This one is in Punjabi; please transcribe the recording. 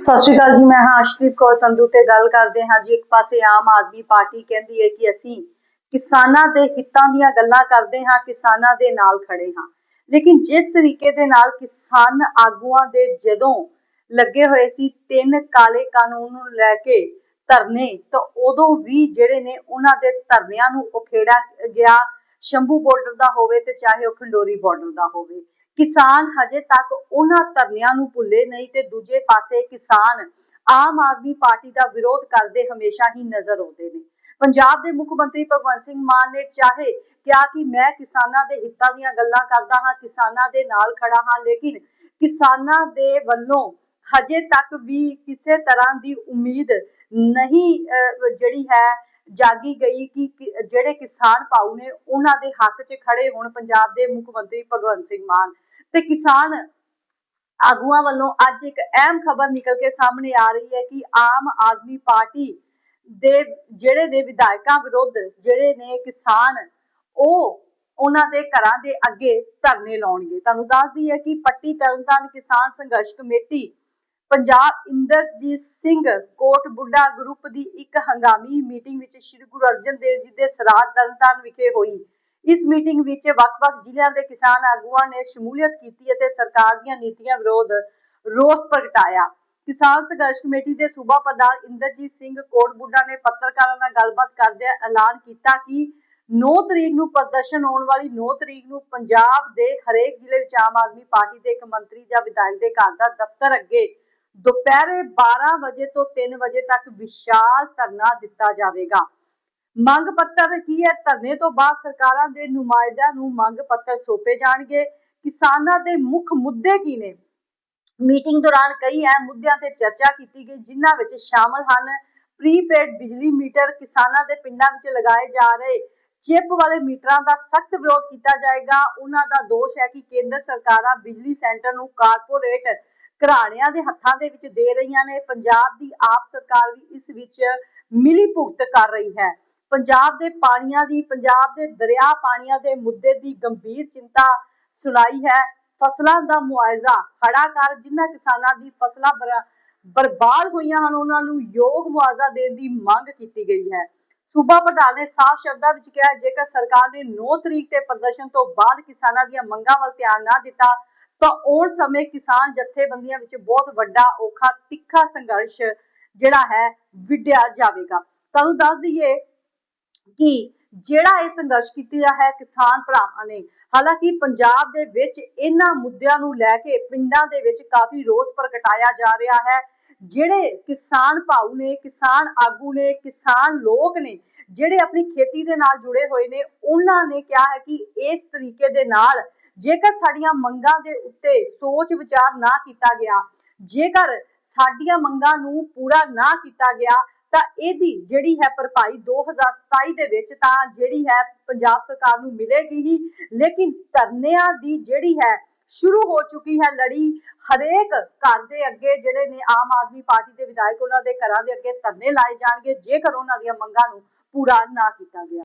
ਸਤਿ ਸ਼੍ਰੀ ਅਕਾਲ ਜੀ, ਮੈਂ ਹਾਂ ਅਸ਼ਦੀਪ ਕੌਰ ਸੰਧੂ ਤੇ ਗੱਲ ਕਰਦੇ ਹਾਂ ਜੀ ਇੱਕ ਪਾਸੇ ਆਮ ਆਦਮੀ ਪਾਰਟੀ ਕਹਿੰਦੀ ਹੈ ਕਿ ਅਸੀਂ ਕਿਸਾਨਾਂ ਦੇ ਹਿੱਤਾਂ ਦੀਆਂ ਗੱਲਾਂ ਕਰਦੇ ਹਾਂ, ਕਿਸਾਨਾਂ ਦੇ ਨਾਲ ਖੜੇ ਹਾਂ। ਲੇਕਿਨ ਜਿਸ ਤਰੀਕੇ ਦੇ ਨਾਲ ਕਿਸਾਨ ਆਗੂਆਂ ਦੇ ਜਦੋਂ ਲੱਗੇ ਹੋਏ ਸੀ, ਤਿੰਨ ਕਾਲੇ ਕਾਨੂੰਨ ਨੂੰ ਲੈ ਕੇ ਧਰਨੇ, ਤਾਂ ਉਦੋਂ ਵੀ ਜਿਹੜੇ ਨੇ ਉਹਨਾਂ ਦੇ ਧਰਨਿਆਂ ਨੂੰ ਉਖੇੜਾ ਗਿਆ। ਸ਼ੰਭੂ ਬਾਰਡਰ ਦਾ ਹੋਵੇ ਤੇ ਚਾਹੇ ਉਹ ਖੰਡੋਰੀ ਬਾਰਡਰ ਦਾ ਹੋਵੇ। ਕਿਸਾਨ ਹਜੇ ਤੱਕ ਉਹਨਾਂ ਧਰਨਿਆਂ ਨੂੰ ਭੁੱਲੇ ਨਹੀਂ ਤੇ ਦੂਜੇ ਪਾਸੇ ਕਿਸਾਨ ਆਮ ਆਦਮੀ ਪਾਰਟੀ ਦਾ ਵਿਰੋਧ ਕਰਦੇ ਹਮੇਸ਼ਾ ਹੀ ਨਜ਼ਰ ਆਉਂਦੇ ਨੇ। ਪੰਜਾਬ ਦੇ ਮੁੱਖ ਮੰਤਰੀ ਭਗਵੰਤ ਸਿੰਘ ਮਾਨ ਨੇ ਚਾਹੇ ਕਿਹਾ ਕਿ ਮੈਂ ਕਿਸਾਨਾਂ ਦੇ ਹਿੱਤਾਂ ਦੀਆਂ ਗੱਲਾਂ ਕਰਦਾ ਹਾਂ, ਕਿਸਾਨਾਂ ਦੇ ਨਾਲ ਖੜਾ ਹਾਂ, ਲੇਕਿਨ ਕਿਸਾਨਾਂ ਦੇ ਵੱਲੋਂ ਹਜੇ ਤੱਕ ਵੀ ਕਿਸੇ ਤਰ੍ਹਾਂ ਦੀ ਉਮੀਦ ਨਹੀਂ ਜਿਹੜੀ ਹੈ, ਜਾਗੀ ਗਈ ਕਿ ਜਿਹੜੇ ਕਿਸਾਨ ਭਾਉ ਨੇ ਉਹਨਾਂ ਦੇ ਹੱਕ 'ਚ ਖੜੇ ਹੋਣ ਪੰਜਾਬ ਦੇ ਮੁੱਖ ਮੰਤਰੀ ਭਗਵੰਤ ਸਿੰਘ ਮਾਨ। ਤੇ ਕਿਸਾਨ ਆਗੂਆਂ ਵੱਲੋਂ ਅੱਜ ਇੱਕ ਅਹਿਮ ਖਬਰ ਨਿਕਲ ਕੇ ਸਾਹਮਣੇ ਆ ਰਹੀ ਹੈ ਕਿ ਆਮ ਆਦਮੀ ਪਾਰਟੀ ਦੇ ਜਿਹੜੇ ਨੇ ਵਿਧਾਇਕਾਂ ਵਿਰੁੱਧ ਜਿਹੜੇ ਨੇ ਕਿਸਾਨ, ਉਹ ਉਹਨਾਂ ਦੇ ਘਰਾਂ ਦੇ ਅੱਗੇ ਧਰਨੇ ਲਾਉਣਗੇ। ਤੁਹਾਨੂੰ ਦੱਸਦੀ ਹੈ ਕਿ ਪੱਟੀ ਤਰਨਤਾਰਨ ਕਿਸਾਨ ਸੰਘਰਸ਼ ਕਮੇਟੀ, ਪੰਜਾਬ ਇੰਦਰਜੀਤ ਸਿੰਘ ਕੋਟ ਬੁੱਢਾ ਗਰੁੱਪ ਦੀ ਇੱਕ ਹੰਗਾਮੀ ਮੀਟਿੰਗ ਵਿੱਚ ਸ੍ਰੀ ਗੁਰੂ ਅਰਜਨ ਦੇਵ ਜੀ ਦੇ ਸਰਾਧ ਤਰਨਤਾਰਨ ਵਿਖੇ ਹੋਈ। ਇਸ ਮੀਟਿੰਗ ਵਿੱਚ ਵੱਖ-ਵੱਖ ਜ਼ਿਲ੍ਹਿਆਂ ਦੇ ਕਿਸਾਨ ਆਗੂਆਂ ਨੇ ਸ਼ਮੂਲੀਅਤ ਕੀਤੀ ਅਤੇ ਸਰਕਾਰ ਦੀਆਂ ਨੀਤੀਆਂ ਵਿਰੋਧ ਰੋਸ ਪ੍ਰਗਟਾਇਆ। ਕਿਸਾਨ ਸੰਘਰਸ਼ ਕਮੇਟੀ ਦੇ ਸੂਬਾ ਪ੍ਰਧਾਨ ਇੰਦਰਜੀਤ ਸਿੰਘ ਕੋਟਬੁੱਢਾ ਨੇ ਪੱਤਰਕਾਰਾਂ ਨਾਲ ਗੱਲਬਾਤ ਕਰਦਿਆਂ ਐਲਾਨ ਕੀਤਾ ਕਿ 9 ਤਰੀਕ ਨੂੰ ਪ੍ਰਦਰਸ਼ਨ ਹੋਣ ਵਾਲੀ 9 ਤਰੀਕ ਨੂੰ ਪੰਜਾਬ ਦੇ ਹਰੇਕ ਜ਼ਿਲ੍ਹੇ ਵਿੱਚ ਆਮ ਆਦਮੀ ਪਾਰਟੀ ਦੇ ਇੱਕ ਮੰਤਰੀ ਜਾਂ ਵਿਧਾਇਕ ਦੇ ਘਰ ਦਾ ਦਫ਼ਤਰ ਅੱਗੇ ਦੁਪਹਿਰੇ 12 ਵਜੇ ਤੋਂ 3 ਵਜੇ ਤੱਕ ਵਿਸ਼ਾਲ ਧਰਨਾ ਦਿੱਤਾ ਜਾਵੇਗਾ। ਮੰਗ ਪੱਤਰ ਕੀ ਹੈ? ਧਰਨੇ ਤੋਂ ਬਾਅਦ ਸਰਕਾਰਾਂ ਦੇ ਨੁਮਾਇੰਦਿਆਂ ਨੂੰ ਮੰਗ ਪੱਤਰ ਸੌਂਪੇ ਜਾਣਗੇ। ਕਿਸਾਨਾਂ ਦੇ ਮੁੱਖ ਮੁੱਦੇ ਕੀ ਨੇ? ਮੀਟਿੰਗ ਦੌਰਾਨ ਕਈ ਅਹਿਮ ਮੁੱਦਿਆਂ ਤੇ ਚਰਚਾ ਕੀਤੀ ਗਈ, ਜਿਨ੍ਹਾਂ ਵਿੱਚ ਸ਼ਾਮਲ ਹਨ ਪ੍ਰੀਪੇਡ ਬਿਜਲੀ ਮੀਟਰ ਕਿਸਾਨਾਂ ਦੇ ਪਿੰਡਾਂ ਵਿੱਚ ਲਗਾਏ ਜਾ ਰਹੇ। ਚਿਪ ਵਾਲੇ ਮੀਟਰਾਂ ਦਾ ਸਖਤ ਵਿਰੋਧ ਕੀਤਾ ਜਾਏਗਾ। ਉਹਨਾਂ ਦਾ ਦੋਸ਼ ਹੈ ਕਿ ਕੇਂਦਰ ਸਰਕਾਰਾਂ ਬਿਜਲੀ ਸੈਂਟਰ ਨੂੰ ਕਾਰਪੋਰੇਟ ਘਰਾਣਿਆਂ ਦੇ ਹੱਥਾਂ ਦੇ ਵਿੱਚ ਦੇ ਰਹੀਆਂ ਨੇ। ਪੰਜਾਬ ਦੀ ਆਪ ਸਰਕਾਰ ਵੀ ਇਸ ਵਿੱਚ ਮਿਲੀ ਭੁਗਤ ਕਰ ਰਹੀ ਹੈ। ਪੰਜਾਬ ਦੇ ਪਾਣੀਆਂ ਦੀ, ਪੰਜਾਬ ਦੇ ਦਰਿਆ ਪਾਣੀਆਂ ਦੇ ਮੁੱਦੇ ਦੀ ਗੰਭੀਰ ਚਿੰਤਾ ਸੁਣਾਈ ਹੈ। ਫਸਲਾਂ ਦਾ ਮੁਆਵਜ਼ਾ ਹੜਾਕਾਰ ਜਿਨ੍ਹਾਂ ਕਿਸਾਨਾਂ ਦੀ ਫਸਲਾਂ ਬਰਬਾਦ ਹੋਈਆਂ ਹਨ, ਉਹਨਾਂ ਨੂੰ ਯੋਗ ਮੁਆਵਜ਼ਾ ਦੇਣ ਦੀ ਮੰਗ ਕੀਤੀ ਗਈ ਹੈ। ਸੂਬਾ ਪ੍ਰਧਾਨ ਨੇ ਸਾਫ਼ ਸ਼ਬਦਾਂ ਵਿੱਚ ਕਿਹਾ, ਜੇਕਰ ਸਰਕਾਰ ਨੇ 9 ਤਰੀਕ ਤੇ ਪ੍ਰਦਰਸ਼ਨ ਤੋਂ ਬਾਅਦ ਕਿਸਾਨਾਂ ਦੀਆਂ ਮੰਗਾਂ ਵੱਲ ਧਿਆਨ ਨਾ ਦਿੱਤਾ, ਤਾਂ ਆਉਣ ਸਮੇਂ ਕਿਸਾਨ ਜਥੇਬੰਦੀਆਂ ਵਿੱਚ ਬਹੁਤ ਵੱਡਾ, ਔਖਾ, ਤਿੱਖਾ ਸੰਘਰਸ਼ ਜਿਹੜਾ ਹੈ, ਵਿੱਢਿਆ ਜਾਵੇਗਾ। ਤੁਹਾਨੂੰ ਦੱਸ ਦਈਏ ਕਿ ਜਿਹੜਾ ਇਹ ਸੰਘਰਸ਼ ਕੀਤਾ ਹੈ ਕਿਸਾਨ ਭਰਾਵਾਂ ਨੇ, ਹਾਲਾਂਕਿ ਪੰਜਾਬ ਦੇ ਵਿੱਚ ਇਹਨਾਂ ਮੁੱਦਿਆਂ ਨੂੰ ਲੈ ਕੇ ਪਿੰਡਾਂ ਦੇ ਵਿੱਚ ਕਾਫੀ ਰੋਸ ਪ੍ਰਗਟਾਇਆ ਜਾ ਰਿਹਾ ਹੈ। ਜਿਹੜੇ ਕਿਸਾਨ ਭਾਉ ਨੇ, ਕਿਸਾਨ ਆਗੂ ਨੇ, ਕਿਸਾਨ ਲੋਕ ਨੇ, ਜਿਹੜੇ ਆਪਣੀ ਖੇਤੀ ਦੇ ਨਾਲ ਜੁੜੇ ਹੋਏ ਨੇ, ਉਹਨਾਂ ਨੇ ਕਿਹਾ ਹੈ ਕਿ ਇਸ ਤਰੀਕੇ ਦੇ ਨਾਲ ਜੇਕਰ ਸਾਡੀਆਂ ਮੰਗਾਂ ਦੇ ਉੱਤੇ ਸੋਚ ਵਿਚਾਰ ਨਾ ਕੀਤਾ ਗਿਆ, ਜੇਕਰ ਸਾਡੀਆਂ ਮੰਗਾਂ ਨੂੰ ਪੂਰਾ ਨਾ ਕੀਤਾ ਗਿਆ ਤਾਂ ਇਹਦੀ ਜਿਹੜੀ ਹੈ ਭਰਪਾਈ 2027 ਦੇ ਵਿੱਚ ਤਾਂ ਜਿਹੜੀ ਹੈ ਪੰਜਾਬ ਸਰਕਾਰ ਨੂੰ ਮਿਲੇਗੀ ਹੀ, ਲੇਕਿਨ ਧਰਨਿਆਂ ਦੀ ਜਿਹੜੀ ਹੈ ਸ਼ੁਰੂ ਹੋ ਚੁੱਕੀ ਹੈ ਲੜੀ, ਹਰੇਕ ਘਰ ਦੇ ਅੱਗੇ ਜਿਹੜੇ ਨੇ ਆਮ ਆਦਮੀ ਪਾਰਟੀ ਦੇ ਵਿਧਾਇਕ ਉਹਨਾਂ ਦੇ ਘਰਾਂ ਦੇ ਅੱਗੇ ਧਰਨੇ ਲਾਏ ਜਾਣਗੇ, ਜੇਕਰ ਉਹਨਾਂ ਦੀਆਂ ਮੰਗਾਂ ਨੂੰ ਪੂਰਾ ਨਾ ਕੀਤਾ ਗਿਆ।